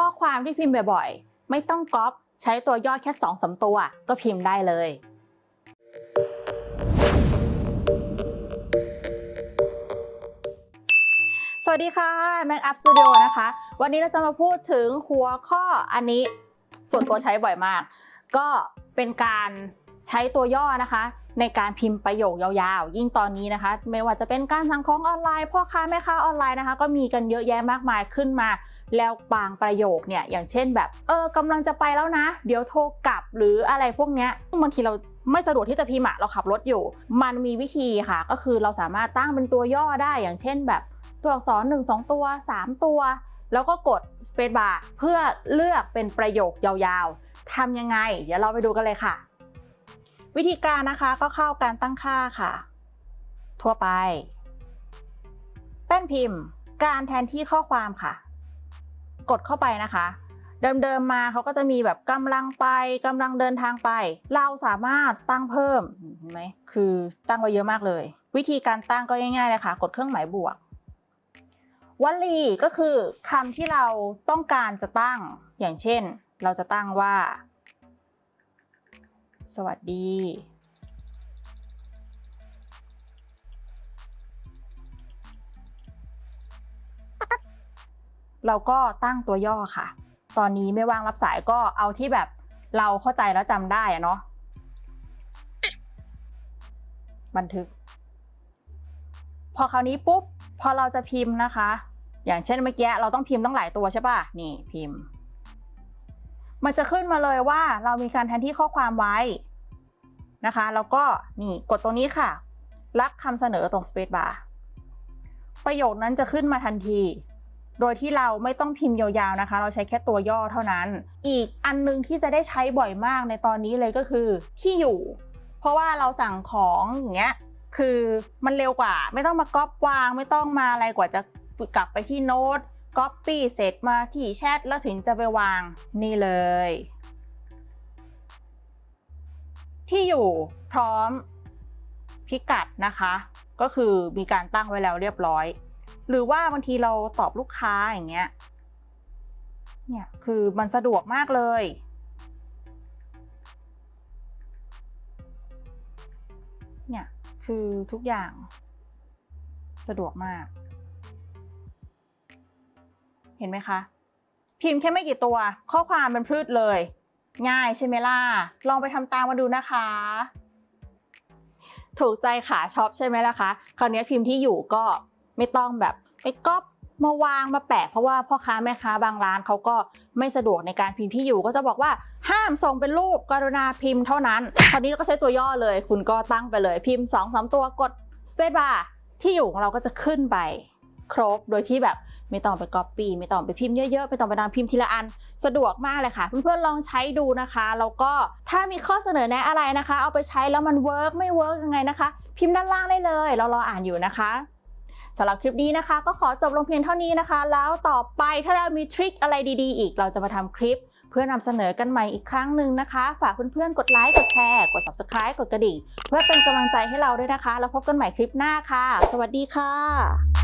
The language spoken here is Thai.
ข้อความที่พิมพ์บ่อยๆ ไม่ต้องก๊อปใช้ตัวย่อแค่2อสตัว ก็พิมพ์ได้เลย สวัสดีค่ะ Mac Up Studio นะคะ วันนี้เราจะมาพูดถึงหัวข้ออันนี้ ส่วนตัวใช้บ่อยมาก ก็เป็นการใช้ตัวย่อนะคะ ในการพิมพ์ประโยคยาวๆ ยิ่งตอนนี้นะคะ ไม่ว่าจะเป็นการสั่งของออนไลน์พ่อค้าแม่ค้าออนไลน์นะคะ ก็มีกันเยอะแยะมากมายขึ้นมา แล้วบางประโยคเนี่ยอย่างเช่นแบบเออกำลังจะไปแล้วนะ เดี๋ยวโทรกลับหรืออะไรพวกเนี้ยบางทีเราไม่สะดวกที่จะพิมพ์เราขับรถอยู่ มันมีวิธีค่ะ ก็คือเราสามารถตั้งเป็นตัวย่อได้อย่างเช่นแบบตัวอักษร 1 2 ตัว 3 ตัว แล้วก็กด space bar เพื่อเลือกเป็นประโยคยาวๆทำยังไง เดี๋ยวเราไปดูกันเลยค่ะ วิธีการนะคะก็เข้าการตั้งค่าค่ะ ทั่วไป แป้นพิมพ์ การแทนที่ข้อความค่ะ กดเข้าไปนะคะ เดิมๆมาเขาก็จะมีแบบกำลังไปกำลังเดินทางไป เราสามารถตั้งเพิ่มเห็นไหมคือตั้งไว้เยอะมากเลย วิธีการตั้งก็ง่ายๆเลยค่ะ กดเครื่องหมายบวกวลีก็คือคำที่เราต้องการจะตั้งอย่างเช่น เราจะตั้งว่า สวัสดีเราก็ตั้งตัวย่อค่ะ ตอนนี้ไม่ว่างรับสายก็เอาที่แบบเราเข้าใจแล้วจำได้อะเนาะ บันทึก พอคราวนี้ปุ๊บ พอเราจะพิมพ์นะคะ อย่างเช่นเมื่อกี้เราต้องพิมพ์ตั้งหลายตัวใช่ป่ะ นี่พิมพ์ มันจะขึ้นมาเลยว่าเรามีการแทนที่ข้อความไว้นะคะ แล้วก็นี่กดตรงนี้ค่ะ รับคำเสนอตรง space bar ประโยคนั้นจะขึ้นมาทันที โดยที่เราไม่ต้องพิมพ์ยาวๆนะคะ เราใช้แค่ตัวย่อเท่านั้น อีกอันนึงที่จะได้ใช้บ่อยมากในตอนนี้เลยก็คือที่อยู่ เพราะว่าเราสั่งของอย่างเงี้ยคือมันเร็วกว่า ไม่ต้องมาก๊อปวาง ไม่ต้องมาอะไรกว่าจะกลับไปที่โน้ต ก๊อปปี้เสร็จมาที่แชทแล้วถึงจะไปวางนี่เลย ที่อยู่พร้อมพิกัดนะคะ ก็คือมีการตั้งไว้แล้วเรียบร้อย หรือว่าบางทีเราตอบลูกค้าอย่างเงี้ยเนี่ยคือมันสะดวกมากเลย เนี่ยคือทุกอย่างสะดวกมาก ห็นไหมคะ พิมพ์แค่ไม่กี่ตัว ข้อความเป็นพืชเลย ง่ายใช่ไหมล่ะ ลองไปทำตามมาดูนะคะ ถูกใจขาช็อปใช่ไหมล่ะคะ คราวนี้พิมพ์ที่อยู่ก็ไม่ต้องแบบไปก๊อปมาวางมาแปะเพราะว่าพ่อค้าแม่ค้าบางร้านเขาก็ไม่สะดวกในการพิมพ์ที่อยู่ ก็จะบอกว่าห้ามส่งเป็นรูปกรุณาพิมพ์เท่านั้น คราวนี้เราก็ใช้ตัวย่อเลย คุณก็ตั้งไปเลยพิมพ์2อสตัวกด space bar ที่อยู่ของเราก็จะขึ้นไป ครบ โดยที่แบบไม่ต้องไปก๊อปปี้ไม่ต้องไปพิมพ์เยอะๆไม่ต้องไปนอนพิมพ์ทีละอัน สะดวกมากเลยค่ะ เพื่อนๆลองใช้ดูนะคะแล้วก็ถ้ามีข้อเสนอแนะอะไรนะคะ เอาไปใช้แล้วมันเวิร์กไม่เวิร์กยังไงนะคะ พิมพ์ด้านล่างได้เลย เรารออ่านอยู่นะคะสำหรับคลิปนี้นะคะ ก็ขอจบลงเพียงเท่านี้นะคะ แล้วต่อไปถ้าเรามีทริคอะไรดีๆ อีก เราจะมาทำคลิป เพื่อนำเสนอกันใหม่อีกครั้งหนึ่งนะคะ ฝากเพื่อนๆ กดไลค์ กดแชร์ กด subscribe กดกระดิ่ง เพื่อเป็นกำลังใจให้เราด้วยนะคะ แล้วพบกันใหม่คลิปหน้าค่ะ สวัสดีค่ะ